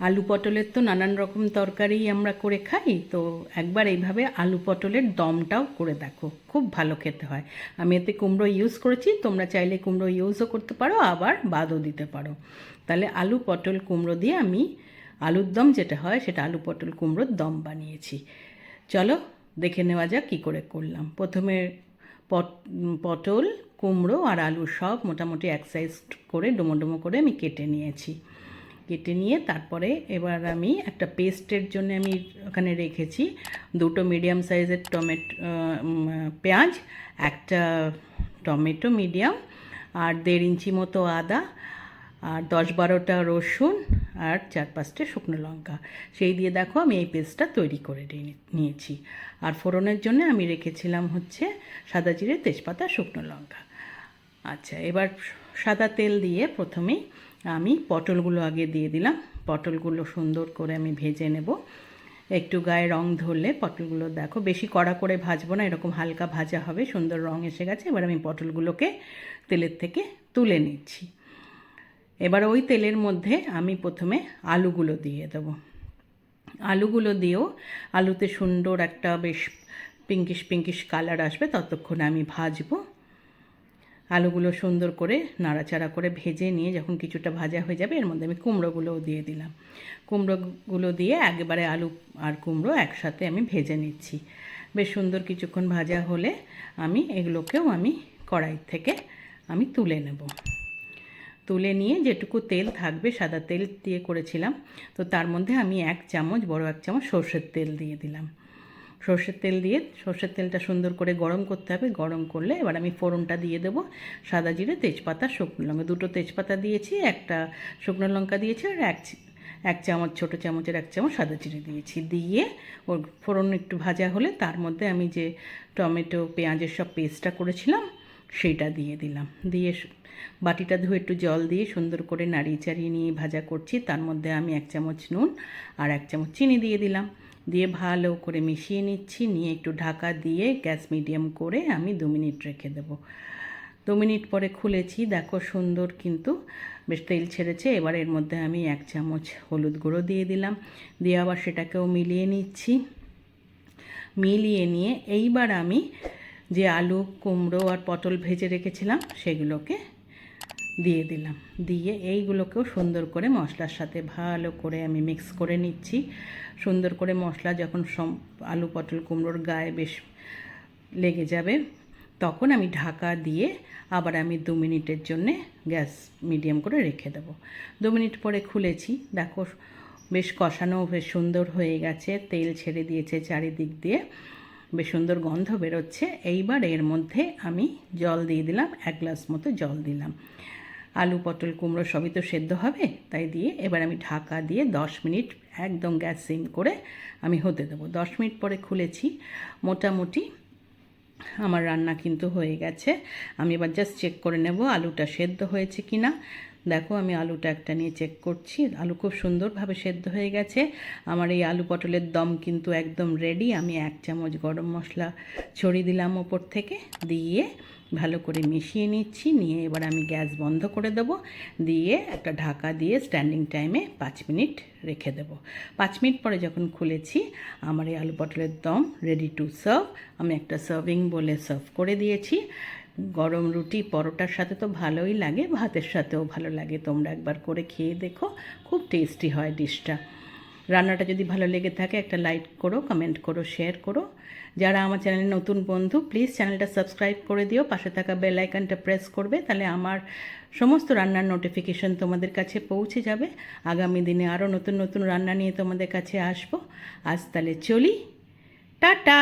আলু পটলের তো নানান রকম তরকারি আমরা করে খাই, তো একবার এইভাবে আলু পটলের দমটাও করে দেখো, খুব ভালো খেতে হয়। আমি এতে কুমড়ো ইউজ করেছি, তোমরা চাইলে কুমড়ো ইউজও করতে পারো, আবার বাদও দিতে পারো। তাহলে আলু পটল কুমড়ো দিয়ে আমি আলুর দম যেটা হয়, সেটা আলু পটল কুমড়োর দম বানিয়েছি। চলো দেখে নেওয়া যাক কী করে করলাম। প্রথমে পট, পটল, কুমড়ো আর আলু সব মোটামুটি এক সাইজ করে ডুমো ডুমো করে আমি কেটে নিয়েছি। কেটে নিয়ে তারপরে এবার আমি একটা পেস্টের জন্য আমি ওখানে রেখেছি দুটো মিডিয়াম সাইজের টমেটো পেঁয়াজ, একটা টমেটো মিডিয়াম আর দেড় ইঞ্চি মতো আদা আর দশ বারোটা রসুন আর চার পাঁচটা শুকনো লঙ্কা। সেই দিয়ে দেখো আমি এই পেস্টটা তৈরি করে নিয়েছি। আর ফোড়নের জন্য আমি রেখেছিলাম হচ্ছে সাদা জিরে, তেজপাতা, শুকনো লঙ্কা। আচ্ছা এবার সাদা তেল দিয়ে প্রথমেই আমি পটলগুলো আগে দিয়ে দিলাম। পটলগুলো সুন্দর করে আমি ভেজে নেব। একটু গায়ে রং ধরলে পটলগুলো দেখো, বেশি কড়া করে ভাজবো না, এরকম হালকা ভাজা হবে, সুন্দর রং এসে গেছে। এবার আমি পটলগুলোকে তেলের থেকে তুলে নিচ্ছি। এবার ওই তেলের মধ্যে আমি প্রথমে আলুগুলো দিয়ে দেবো। আলুগুলো দিয়েও আলুতে সুন্দর একটা বেশ পিঙ্কিশ পিঙ্কিশ কালার আসবে, ততক্ষণ আমি ভাজবো। আলুগুলো সুন্দর করে নাড়াচাড়া করে ভেজে নিয়ে যখন কিছুটা ভাজা হয়ে যাবে, এর মধ্যে আমি কুমড়োগুলোও দিয়ে দিলাম। কুমড়োগুলো দিয়ে একেবারে আলু আর কুমড়ো একসাথে আমি ভেজে নিচ্ছি। বেশ সুন্দর কিছুক্ষণ ভাজা হলে আমি এগুলোকেও আমি কড়াই থেকে আমি তুলে নেব। তুলে নিয়ে যেটুকু তেল থাকবে, সাদা তেল দিয়ে করেছিলাম, তো তার মধ্যে আমি এক চামচ, বড় এক চামচ সর্ষের তেল দিয়ে দিলাম। সর্ষের তেল দিয়ে, সর্ষের তেলটা সুন্দর করে গরম করতে হবে। গরম করলে এবার আমি ফোড়নটা দিয়ে দেবো। সাদা জিরে, তেজপাতা, শুকনো লঙ্কা। দুটো তেজপাতা দিয়েছি, একটা শুকনো লঙ্কা দিয়েছি আর এক এক চামচ, ছোটো চামচের এক চামচ সাদা জিরে দিয়েছি। দিয়ে ওর ফোড়ন একটু ভাজা হলে তার মধ্যে আমি যে টমেটো, পেঁয়াজের সব পেস্টটা করেছিলাম, সেইটা দিয়ে দিলাম। দিয়ে বাটিটা ধুয়ে একটু জল দিয়ে সুন্দর করে নাড়িয়ে চাড়িয়ে নিয়ে ভাজা করছি। তার মধ্যে আমি এক চামচ নুন আর এক চামচ চিনি দিয়ে দিলাম। দিয়ে ভালো করে মিশিয়ে নিচ্ছি, নিয়ে একটু ঢাকা দিয়ে গ্যাস মিডিয়াম করে আমি দু মিনিট রেখে দেবো। দু মিনিট পরে খুলেছি, দেখো সুন্দর কিন্তু বেশ তেল ছেড়েছে, এবার এর মধ্যে আমি এক চামচ হলুদ গুঁড়ো দিয়ে দিলাম। দিয়ে আবার সেটাকেও মিলিয়ে নিচ্ছি। মিলিয়ে নিয়ে এইবার আমি যে আলু, কুমড়ো আর পটল ভেজে রেখেছিলাম, সেগুলোকে দিয়ে দিলাম। দিয়ে এইগুলোকেও সুন্দর করে মশলার সাথে ভালো করে আমি মিক্স করে নিচ্ছি। সুন্দর করে মশলা যখন সম, আলু, পটল, কুমড়োর গায়ে বেশ লেগে যাবে, তখন আমি ঢাকা দিয়ে আবার আমি দু মিনিটের জন্যে গ্যাস মিডিয়াম করে রেখে দেবো। দু মিনিট পরে খুলেছি। দেখো, বেশ কষানো বেশ সুন্দর হয়ে গেছে। তেল ছেড়ে দিয়েছে চারিদিক দিয়ে। বেশ সুন্দর গন্ধ বেরোচ্ছে। এইবার এর মধ্যে আমি জল দিয়ে দিলাম, এক গ্লাস মতো জল দিলাম। আলু, পটল, কুমড়ো সবই তো সেদ্ধ হবে। তাই দিয়ে এবার আমি ঢাকা দিয়ে দশ মিনিট একদম গ্যাস সিম করে আমি হতে দেবো। দশ মিনিট পরে খুলেছি। মোটামুটি আমার রান্না কিন্তু হয়ে গেছে। আমি এবার জাস্ট চেক করে নেব আলুটা সেদ্ধ হয়েছে কি না দেখো, আমি আলুটা একটা নিয়ে চেক করছি। আলু খুব সুন্দরভাবে সেদ্ধ হয়ে গেছে। আমার এই আলু পটলের দম কিন্তু একদম রেডি আমি এক চামচ গরম মশলা ছড়িয়ে দিলাম ওপর থেকে। দিয়ে ভালো করে মিশিয়ে নিচ্ছি। নিয়ে এবার আমি গ্যাস বন্ধ করে দেব। দিয়ে একটা ঢাকা দিয়ে স্ট্যান্ডিং টাইমে পাঁচ মিনিট রেখে দেব। পাঁচ মিনিট পরে যখন খুলেছি, আমার এই আলু পটলের দম রেডি টু সার্ভ আমি একটা সার্ভিং বলে সার্ভ করে দিয়েছি। গরম রুটি, পরোটার সাথে তো ভালোই লাগে, ভাতের সাথেও ভালো লাগে। তোমরা একবার করে খেয়ে দেখো, খুব টেস্টি হয় ডিশটা। রান্নাটা যদি ভালো লেগে থাকে, একটা লাইক করো কমেন্ট করো শেয়ার করো। যারা আমার চ্যানেলে নতুন বন্ধু প্লিজ চ্যানেলটা সাবস্ক্রাইব করে দিও। পাশে থাকা বেল আইকনটা প্রেস করবে, তাহলে আমার সমস্ত রান্নার নোটিফিকেশন তোমাদের কাছে পৌঁছে যাবে। আগামী দিনে আরও নতুন নতুন রান্না নিয়ে তোমাদের কাছে আসব। আজ তাহলে চলি, টাটা!